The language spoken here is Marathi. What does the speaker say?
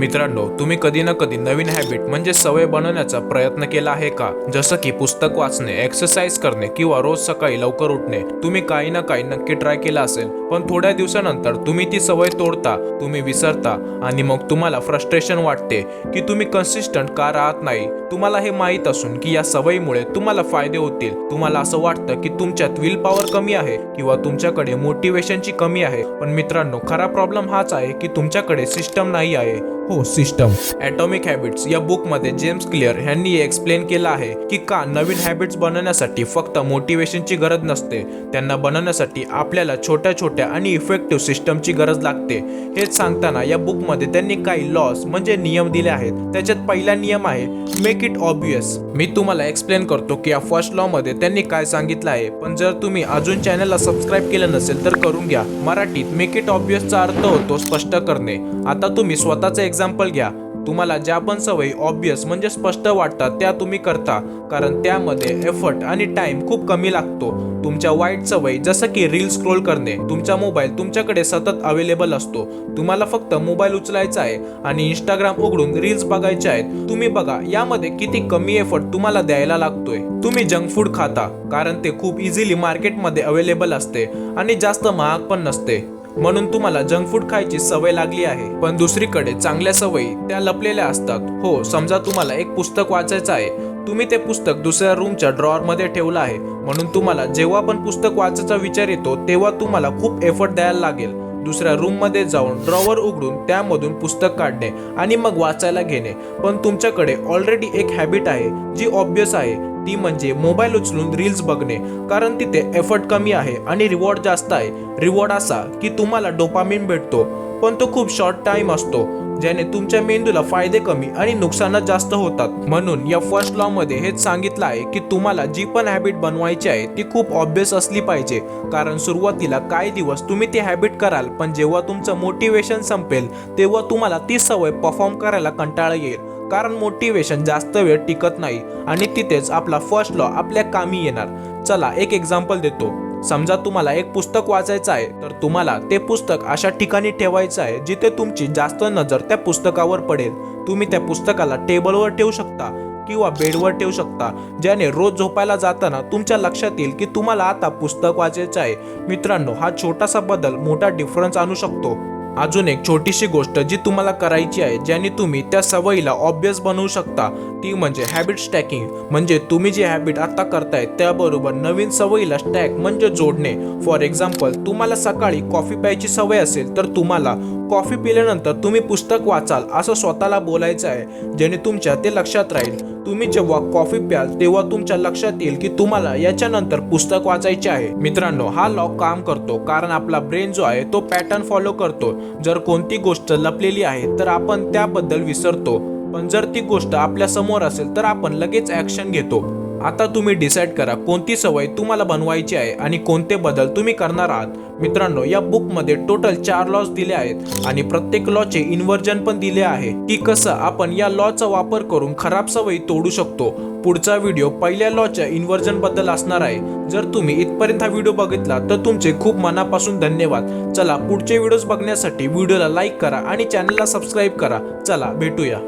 मित्रांनो तुम्ही कधी ना कधी नवीन हॅबिट म्हणजे सवय बनवण्याचा प्रयत्न केला आहे का? जसं की पुस्तक वाचणे एक्सरसाइज करणे किंवा रोज सकाळी लवकर उठणे तुम्ही काही ना काही नक्की ट्राय केला असेल. पण थोड्या दिवसानंतर तुम्ही ती सवय तोडता तुम्ही विसरता आणि मग तुम्हाला फ्रस्ट्रेशन वाटते की तुम्ही कन्सिस्टंट का राहत नाही. तुम्हाला हे माहीत असून की या सवयीमुळे तुम्हाला फायदे होतील. तुम्हाला असं वाटतं की तुमच्यात विल पॉवर कमी आहे किंवा तुमच्याकडे मोटिवेशनची कमी आहे. पण मित्रांनो खरा प्रॉब्लेम हाच आहे की तुमच्याकडे सिस्टम नाही आहे. हो सिस्टम ॲटॉमिक हॅबिट्स या बुकमध्ये जेम्स क्लिअर यांनी एक्सप्लेन केलं आहे की का नवीन हॅबिट्स बनवण्यासाठी फक्त मोटिवेशनची गरज नसते. त्यांना बनवण्यासाठी आपल्याला छोट्या छोट्या आणि इफेक्टिव्ह सिस्टमची गरज लागते. हेच सांगताना या बुकमध्ये त्यांनी काही लॉस म्हणजे नियम दिले आहेत. त्याच्यात पहिला नियम आहे मेक इट ऑब्वियस मी तुम्हाला एक्सप्लेन करतो की या फर्स्ट लॉ मध्ये त्यांनी काय सांगितलं आहे. पण जर तुम्ही अजून चॅनलला सबस्क्राईब केलं नसेल तर करून घ्या. मराठीत मेक इट ऑब्वियसचा अर्थ होतो स्पष्ट करणे. आता तुम्ही स्वतःचं एक्झाम्पल घ्या. तुम्हाला ज्या पण सवयी ऑब्वियस म्हणजे स्पष्ट वाटतात त्या तुम्ही करता. कारण त्यामध्ये एफर्ट आणि टाइम खूप कमी लागतो. तुमच्या वाईट सवयी जसं की रील स्क्रोल करणे तुमचा मोबाईल तुमच्याकडे सतत अवेलेबल असतो. तुम्हाला फक्त मोबाईल उचलायचा आहे आणि इंस्टाग्राम उघडून रील्स बघायचे आहेत. तुम्ही बघा यामध्ये किती कमी एफर्ट तुम्हाला द्यायला लागतोय. तुम्ही जंक फूड खाता कारण ते खूप इझिली मार्केटमध्ये अवेलेबल असते आणि जास्त महाग पण नसते. म्हणून तुम्हाला जंक फूड खायची सवय लागली आहे. पण दुसरीकडे चांगल्या सवयी त्या लपलेल्या असतात. हो समजा तुम्हाला एक पुस्तक वाचायचं आहे. तुम्ही ते पुस्तक दुसऱ्या रूमच्या ड्रॉअरमध्ये ठेवलं आहे. म्हणून तुम्हाला जेव्हा पण पुस्तक वाचायचा विचार येतो तेव्हा तुम्हाला खूप एफर्ट द्यायला लागेल. दुसऱ्या रूममध्ये जाऊन ड्रॉवर उघडून त्यामधून पुस्तक काढणे आणि मग वाचायला घेणे. पण तुमच्याकडे ऑलरेडी एक हॅबिट आहे जी ऑब्वियस आहे. ती म्हणजे मोबाईल उचलून रील्स बघणे. कारण तिथे एफर्ट कमी आहे आणि रिवॉर्ड जास्त आहे. रिवॉर्ड असा की तुम्हाला डोपामिन भेटतो. पण तो खूप शॉर्ट टाइम असतो ज्याने तुमच्या मेंदूला फायदे कमी आणि नुकसानच जास्त होतात. म्हणून या फर्स्ट लॉ मध्ये हेच सांगितलं आहे की तुम्हाला जी पण हॅबिट बनवायची आहे ती खूप ऑब्वियस असली पाहिजे. कारण सुरुवातीला काही दिवस तुम्ही ती हॅबिट कराल पण जेव्हा तुमचं मोटिवेशन संपेल तेव्हा तुम्हाला ती सवय परफॉर्म करायला कंटाळा येईल. कारण मोटिवेशन जास्त वेळ टिकत नाही आणि तिथेच आपला फर्स्ट लॉ आपल्या कामी येणार. चला एक एक्झाम्पल देतो. समजा तुम्हाला एक पुस्तक वाचायचं आहे तर तुम्हाला ते पुस्तक अशा ठिकाणी ठेवायचं आहे जिथे तुमची जास्त नजर त्या पुस्तकावर पडेल. तुम्ही त्या पुस्तकाला टेबलवर ठेवू शकता किंवा बेडवर ठेवू शकता ज्याने रोज झोपायला जाताना तुमच्या लक्षात येईल की तुम्हाला आता पुस्तक वाचायचं आहे. मित्रांनो हा छोटासा बदल मोठा डिफरन्स आणू शकतो. अजून एक छोटीशी गोष्ट जी तुम्हाला करायची आहे ज्याने तुम्ही त्या सवयीला ऑब्वियस बनवू शकता. ती म्हणजे हॅबिट स्टॅकिंग म्हणजे तुम्ही जे हॅबिट आता करताय त्याबरोबर नवीन सवयीला स्टॅक म्हणजे जोडणे. फॉर एक्झाम्पल तुम्हाला सकाळी कॉफी प्यायची सवय असेल तर तुम्हाला कॉफी पिल्यानंतर तुम्ही पुस्तक वाचाल असं स्वतःला बोलायचं आहे जेणे तुमच्या ते लक्षात राहील. तुम्ही जेव्हा कॉफी प्याल तेव्हा तुमच्या लक्षात येईल की तुम्हाला याच्यानंतर पुस्तक वाचायचे आहे. मित्रांनो हा लॉक काम करतो कारण आपला ब्रेन जो आहे तो पॅटर्न फॉलो करतो. जर कोणती गोष्ट लपलेली आहे तर आपण त्याबद्दल विसरतो. पण जर ती गोष्ट आपल्यासमोर असेल तर आपण लगेच ऍक्शन घेतो. आता तुम्ही डिसाईड करा कोणती सवय तुम्हाला बनवायची आहे आणि कोणते बदल तुम्ही करणार आहात. मित्रांनो या बुकमध्ये टोटल चार लॉज दिले आहेत आणि प्रत्येक लॉचे इन्व्हर्जन पण दिले आहे की कसं आपण या लॉचा वापर करून खराब सवयी तोडू शकतो. पुढचा व्हिडिओ पहिल्या लॉच्या इन्व्हर्जनबद्दल असणार आहे. जर तुम्ही इथपर्यंत हा व्हिडिओ बघितला तर तुमचे खूप मनापासून धन्यवाद. चला पुढचे व्हिडिओज बघण्यासाठी व्हिडिओला लाईक करा आणि चॅनलला सबस्क्राईब करा. चला भेटूया.